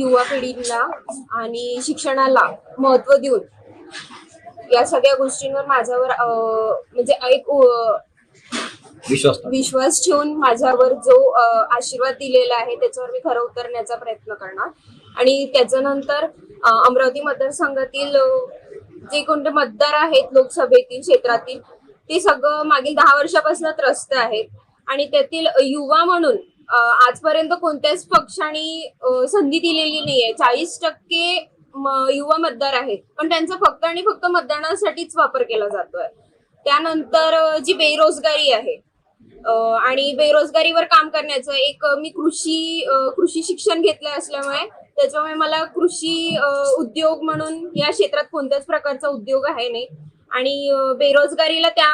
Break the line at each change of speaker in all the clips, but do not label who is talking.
युवा पिढीला आणि शिक्षणाला महत्त्व देऊन या सगळ्या गोष्टींवर माझ्यावर अं, म्हणजे एक अं,
विश्वास
विश्वास ठेवून माझ्यावर जो अ, आशीर्वाद दिलेला आहे त्याच्यावर मी खरं उतरण्याचा प्रयत्न करणार. आणि त्याच्यानंतर अ, अमरावती मतदारसंघातील अ, जे कोणते मतदार आहेत लोकसभेतील क्षेत्रातील ते सगळं मागील दहा वर्षापासून त्रस्त आहेत. आणि त्यातील युवा म्हणून आजपर्यंत कोणत्याच पक्षाने संधी दिलेली नाहीये. चाळीस टक्के युवा मतदार आहेत. पण त्यांचा फक्त आणि फक्त मतदानासाठीच वापर केला जातोय. त्यानंतर जी बेरोजगारी आहे आणि बेरोजगारीवर काम करण्याचं एक मी कृषी कृषी शिक्षण घेतलं असल्यामुळे त्याच्यामुळे मला कृषी उद्योग म्हणून या क्षेत्रात कोणत्याच प्रकारचा उद्योग आहे नाही. आणि बेरोजगारीला त्या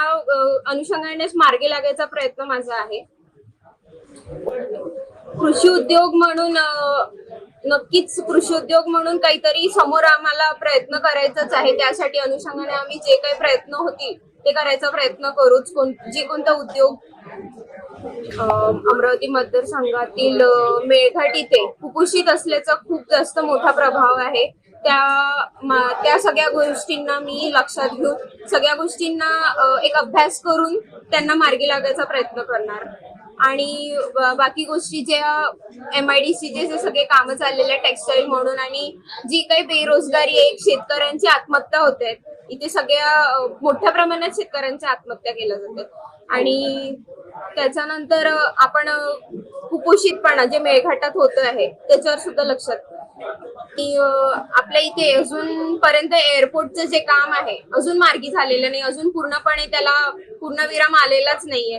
अनुषंगानेच मार्गी लागायचा प्रयत्न माझा आहे. कृषी उद्योग म्हणून नक्कीच कृषी उद्योग म्हणून काहीतरी समोर आम्हाला प्रयत्न करायचाच आहे. त्यासाठी अनुषंगाने आम्ही जे काही प्रयत्न होतील ते करायचा प्रयत्न करूच. कोण जे कोणता उद्योग अमरावती मतदारसंघातील संघातील मेळघाट इथे कुपोषित असल्याचा खूप जास्त मोठा प्रभाव आहे. त्या त्या सगळ्या गोष्टींना मी लक्षात घेऊन सगळ्या गोष्टींना एक अभ्यास करून त्यांना मार्गी लागायचा प्रयत्न करणार. आणि बाकी गोष्टी ज्या एम आय डी सीचे जे सगळे कामं चाललेले आहेत टेक्सटाईल म्हणून आणि जी काही बेरोजगारी आहे शेतकऱ्यांची आत्महत्या होत आहेत इथे सगळ्या मोठ्या प्रमाणात शेतकऱ्यांच्या आत्महत्या केल्या जातात आणि त्याच्यानंतर आपण कुपोषितपणा जे मेळघाटात होत आहे त्याच्यावर सुद्धा लक्षात की आपल्या इथे अजून पर्यंत एअरपोर्टचं जे काम आहे अजून मार्गी झालेलं नाही अजून पूर्णपणे त्याला पूर्णविराम आलेलाच नाहीये.